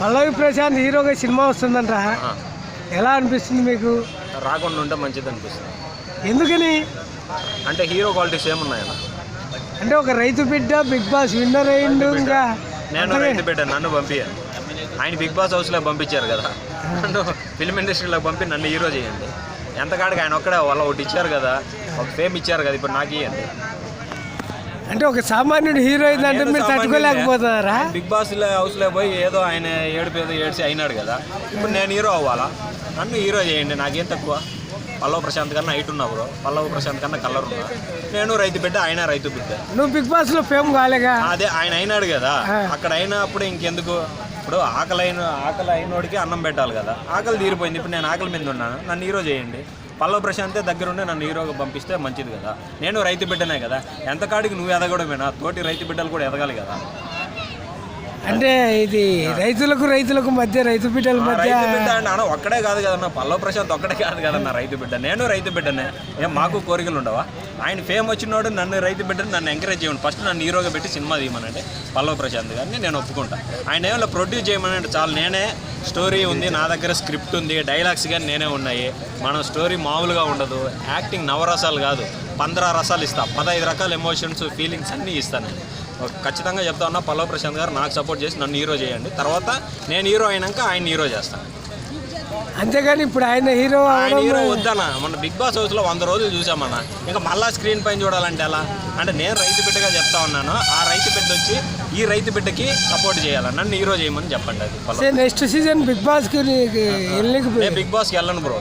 పల్లవి ప్రశాంత్ హీరోగా సినిమా వస్తుందంట ఎలా అనిపిస్తుంది మీకు? రాకుండా ఉంటే మంచిది అనిపిస్తుంది. ఎందుకని? అంటే హీరో క్వాలిటీస్ ఏమున్నాయన్న అంటే ఒక రైతు బిడ్డ బిగ్ బాస్ విన్నర్ అయిండు ఇంకా. నేను రైతు బిడ్డ నన్ను పంపించాను ఆయన బిగ్ బాస్ హౌస్లో పంపించారు కదా. నన్ను ఫిల్మ్ ఇండస్ట్రీలో పంపి నన్ను హీరో చేయండి. ఎంతకాడికి ఆయన ఒక్కడే వాళ్ళ ఒకటి ఇచ్చారు కదా. ఒక ఫేమ్ ఇచ్చారు కదా ఇప్పుడు నాకు ఇవ్వండి అంటే ఒక సామాన్యుడు హీరో అయిందంటే మీరు తట్టుకోలేకపోతున్నారా? బిగ్ బాస్ హౌస్లో పోయి ఏదో ఆయన ఏడుపు ఏదో ఏడ్చి అయినాడు కదా. ఇప్పుడు నేను హీరో అవ్వాలా? నన్ను హీరో చేయండి నాకేం తక్కువ? పల్లవ ప్రశాంత్ కన్నా హైట్ ఉన్నా బ్రో. పల్లవ ప్రశాంత్ కన్నా కలర్ ఉన్నా. నేను రైతు బిడ్డ ఆయన రైతు బిడ్డ. నువ్వు బిగ్ బాస్లో ఫేమ్ కాలేగా? అదే ఆయన అయినాడు కదా. అక్కడ అయినప్పుడు ఇంకెందుకు? ఇప్పుడు ఆకలి అయిన ఆకలి అయినోడికి అన్నం పెట్టాలి కదా. ఆకలి తీరిపోయింది. ఇప్పుడు నేను ఆకలి మీద ఉన్నాను. నన్ను హీరో చేయండి. పల్లవ ప్రశాంతే దగ్గరుండి నన్ను హీరోగా పంపిస్తే మంచిది కదా. నేను రైతు బిడ్డనే కదా. ఎంతకాడికి నువ్వు ఎదగడమేనా? తోటి రైతు బిడ్డలు కూడా ఎదగాలి కదా. అంటే ఇది రైతులకు రైతులకు మధ్య రైతు బిడ్డల మధ్య రైతు బిడ్డ అంటే అన్న ఒక్కడే కాదు కదన్న. పల్లవ ప్రశాంత్ ఒక్కడే కాదు కదన్న రైతు బిడ్డ. నేను రైతు బిడ్డనే. ఏం మాకు కోరికలు ఉండవా? ఆయన ఫేమ్ వచ్చినోడు నన్ను రైతు బిడ్డని నన్ను ఎంకరేజ్ చేయండి ఫస్ట్ నన్ను హీరోగా పెట్టి సినిమా తీయమనంటే పల్లవ ప్రశాంత్ గారిని నేను ఒప్పుకుంటా. ఆయన ఏమైనా ప్రొడ్యూస్ చేయమనంటే చాలు. నేనే స్టోరీ ఉంది నా దగ్గర స్క్రిప్ట్ ఉంది డైలాగ్స్ కానీ నేనే ఉన్నాయి. మనం స్టోరీ మామూలుగా ఉండదు. యాక్టింగ్ నవరసాలు కాదు. పంద్రా రసాలు ఇస్తా. పదహైదు రకాల ఎమోషన్స్ ఫీలింగ్స్ అన్నీ ఇస్తాను నేను. ఖచ్చితంగా చెప్తా ఉన్నా పల్లవ ప్రశాంత్ గారు నాకు సపోర్ట్ చేసి నన్ను హీరో చేయండి. తర్వాత నేను హీరో అయినాక ఆయన హీరో చేస్తాను అంతేగాని ఇప్పుడు ఆయన హీరో ఆయన హీరో వద్దన్న. మన బిగ్ బాస్ హౌస్లో వంద రోజులు చూసామన్న. ఇంకా మళ్ళా స్క్రీన్ పైన చూడాలంటే ఎలా? అంటే నేను రైతు బిడ్డగా చెప్తా ఉన్నాను. ఆ రైతు బిడ్డ వచ్చి ఈ రైతు బిడ్డకి సపోర్ట్ చేయాలి? నన్ను హీరో చేయమని చెప్పండి అది. నెక్స్ట్ సీజన్ బిగ్ బాస్కి నీకు వెళ్ళనికి నేను బిగ్ బాస్కి వెళ్ళను బ్రో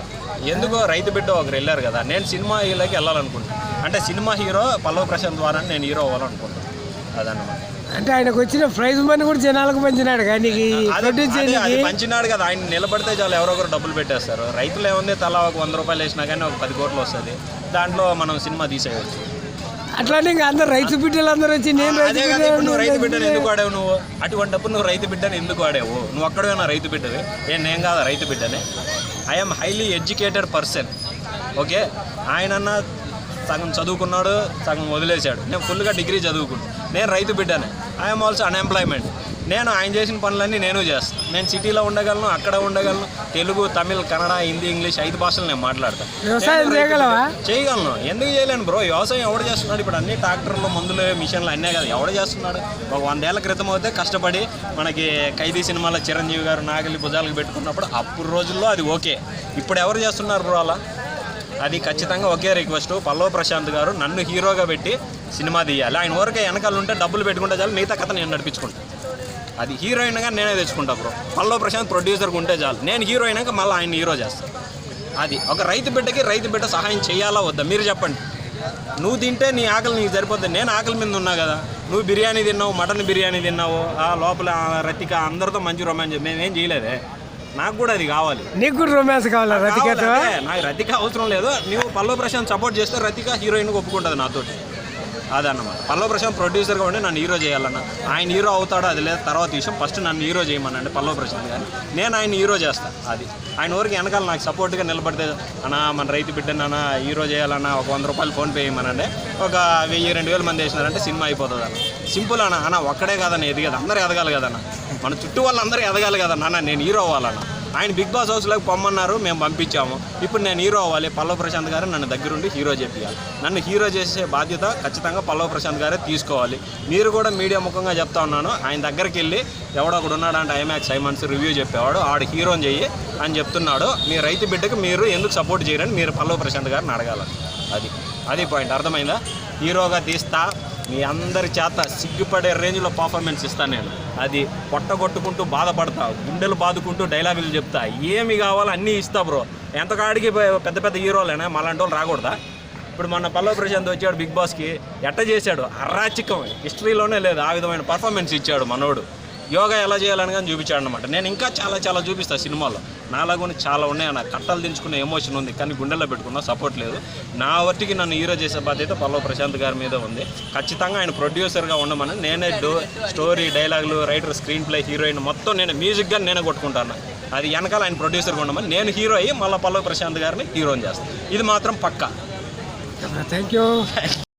ఎందుకో రైతు బిడ్డ ఒకరు వెళ్ళారు కదా. నేను సినిమా హీరోకి వెళ్ళాలనుకుంటున్నాను అంటే సినిమా హీరో పల్లవ ప్రశాంత్ ద్వారా నేను హీరో అవ్వాలనుకుంటున్నాను అదన్నమాట. అంటే ఆయనకు వచ్చిన ప్రైజ్ మనీ కూడా జనాలకు పంచినాడు కానీ పంచినాడు కదా. ఆయన నిలబడితే చాలు ఎవరో ఒకరు డబ్బులు పెట్టేస్తారు. రైతులు ఏముంది తలా ఒక వంద రూపాయలు వేసినా కానీ ఒక పది కోట్లు వస్తుంది. దాంట్లో మనం సినిమా తీసేయచ్చు. అట్లానే ఇంకా అందరు రైతు బిడ్డలు అందరూ వచ్చి నేను రైతు నువ్వు రైతు బిడ్డను ఎందుకు వాడావు నువ్వు? అటువంటిప్పుడు నువ్వు రైతు బిడ్డను ఎందుకు వాడావు? నువ్వు ఒక్కడేనా రైతు బిడ్డవి. ఏం నేను కాదా రైతు బిడ్డనే? I'm highly educated person okay ఆయనన్న సగం చదువుకున్నాడు సగం వదిలేశాడు. నేను ఫుల్గా డిగ్రీ చదువుకున్నాను నేను రైతు బిడ్డనే. ఐఎమ్ ఆల్సో అన్ఎంప్లాయ్మెంట్ నేను ఆయన చేసిన పనులన్నీ నేను చేస్తాను నేను సిటీలో ఉండగలను అక్కడ ఉండగలను. తెలుగు తమిళ్ కన్నడ హిందీ ఇంగ్లీష్ ఐదు భాషలు నేను మాట్లాడతాను. చేయగలను. ఎందుకు చేయలేను బ్రో? వ్యవసాయం ఎవడు చేస్తున్నాడు? ఇప్పుడు అన్ని ట్రాక్టర్లు మందులు మిషన్లు అన్నీ కదా. ఎవడు చేస్తున్నాడు? ఒక వందేళ్ళ క్రితం అయితే కష్టపడి మనకి ఖైదీ సినిమాలో చిరంజీవి గారు నాగలి భుజాలకు పెట్టుకున్నప్పుడు అప్పుడు రోజుల్లో అది ఓకే. ఇప్పుడు ఎవరు చేస్తున్నారు బ్రో అలా? అది ఖచ్చితంగా ఒకే రిక్వెస్ట్. పల్లవ ప్రశాంత్ గారు నన్ను హీరోగా పెట్టి సినిమా తీయాలి. ఆయన ఊరికే వెనకాల ఉంటే డబ్బులు పెట్టుకుంటే చాలు మిగతా కథ నేను నడిపించుకుంటాను అది హీరోయిన్గా నేనే తెచ్చుకుంటా బ్రో. పల్లవ ప్రశాంత్ ప్రొడ్యూసర్గా ఉంటే చాలు. నేను హీరో అయినాక మళ్ళీ ఆయన హీరో చేస్తాను అది ఒక రైతు బిడ్డకి రైతు బిడ్డ సహాయం చేయాలా వద్దా? మీరు చెప్పండి. నువ్వు తింటే నీ ఆకలి నీకు సరిపోద్ది. నేను ఆకలి మీద ఉన్నా కదా. నువ్వు బిర్యానీ తిన్నావు మటన్ బిర్యానీ తిన్నావు ఆ లోపల రతిక అందరితో మంచి రొమాన్స్ మేమేం చేయలేదే. నాకు కూడా అది కావాలి. నీకు కూడా రొమాన్స్ కావాలా అదే, నాకు రతిక అవసరం లేదు. నువ్వు పల్లవ ప్రశాంత్ సపోర్ట్ చేస్తే రతిక హీరోయిన్ ఒప్పుకుంటుంది నాతోటి. అదన్నమాట పల్లవ ప్రశాంత్ ప్రొడ్యూసర్గా ఉండి నన్ను హీరో చేయాలన్న. ఆయన హీరో అవుతాడో అది లేదు తర్వాత విషయం. ఫస్ట్ నన్ను హీరో చేయమనండి పల్లవ ప్రశాంత్ కానీ నేను ఆయన హీరో చేస్తాను అది. ఆయన ఊరికి వెనకాల నాకు సపోర్ట్గా నిలబడితే అన్న మన రైతు బిడ్డను హీరో చేయాలన్నా ఒక వంద రూపాయలు ఫోన్ పే చేయమనండి. ఒక వెయ్యి రెండు వేల మంది వేసినారంటే సినిమా అయిపోతుంది అన్న సింపుల్ అన్న అన్న ఒక్కడే కదన్న ఎదిగేది. అందరూ ఎదగాలి కదన్న. మన చుట్టూ వాళ్ళందరూ ఎదగాలి కదన్న అన్న నేను హీరో అవ్వాలన్నా. ఆయన బిగ్ బాస్ హౌస్లోకి పొమ్మన్నారు మేము పంపించాము. ఇప్పుడు నేను హీరో అవ్వాలి. పల్లవ ప్రశాంత్ గారు నన్ను దగ్గరుండి హీరో చేపియాలి. నన్ను హీరో చేసే బాధ్యత ఖచ్చితంగా పల్లవ ప్రశాంత్ గారే తీసుకోవాలి. మీరు కూడా మీడియా ముఖంగా చెప్తా ఉన్నాను. ఆయన దగ్గరికి వెళ్ళి ఎవడో ఒకడు ఉన్నాడంటే ఐమాక్స్ ఐమాన్స్ రివ్యూ చెప్పేవాడు. ఆడు హీరోని చెయ్యి అని చెప్తున్నాడు. మీ రైతు బిడ్డకు మీరు ఎందుకు సపోర్ట్ చేయరని మీరు పల్లవ ప్రశాంత్ గారిని అడగాలి. అది అది పాయింట్. అర్థమైందా? హీరోగా తీస్తా మీ అందరి చేత సిగ్గుపడే రేంజ్లో పర్ఫార్మెన్స్ ఇస్తాను నేను. అది పొట్టగొట్టుకుంటూ బాధపడతా గుండెలు బాదుకుంటూ డైలాగులు చెప్తా. ఏమి కావాలో అన్నీ ఇస్తా బ్రో. ఎంత కాడికి పెద్ద పెద్ద హీరోలేనా మలాంటి వాళ్ళు రాకూడదా? ఇప్పుడు మొన్న పల్లవ ప్రశాంత్ వచ్చాడు బిగ్ బాస్కి ఎట్ట చేశాడు? అరాచకం. హిస్టరీలోనే లేదు. ఆ విధమైన పర్ఫార్మెన్స్ ఇచ్చాడు మనోడు. యోగా ఎలా చేయాలని కానీ చూపించాడు అనమాట నేను ఇంకా చాలా చాలా చూపిస్తాను సినిమాలో నాలాగుని చాలా ఉన్నాయి అన్న కట్టలు దించుకునే ఎమోషన్ ఉంది. కానీ గుండెల్లో పెట్టుకున్నా సపోర్ట్ లేదు. నా వట్టికి నన్ను హీరో చేసే బాధ్యత పల్లవ ప్రశాంత్ గారి మీద ఉంది. ఖచ్చితంగా ఆయన ప్రొడ్యూసర్గా ఉండమని నేనే డో స్టోరీ డైలాగులు రైటర్ స్క్రీన్ ప్లే హీరోయిన్ మొత్తం నేను మ్యూజిక్గా నేనే కొట్టుకుంటాను. అది వెనకాల ఆయన ప్రొడ్యూసర్గా ఉండమని నేను హీరో అయ్యి మళ్ళీ పల్లవ ప్రశాంత్ గారిని హీరోని చేస్తాను. ఇది మాత్రం పక్కా. Thank you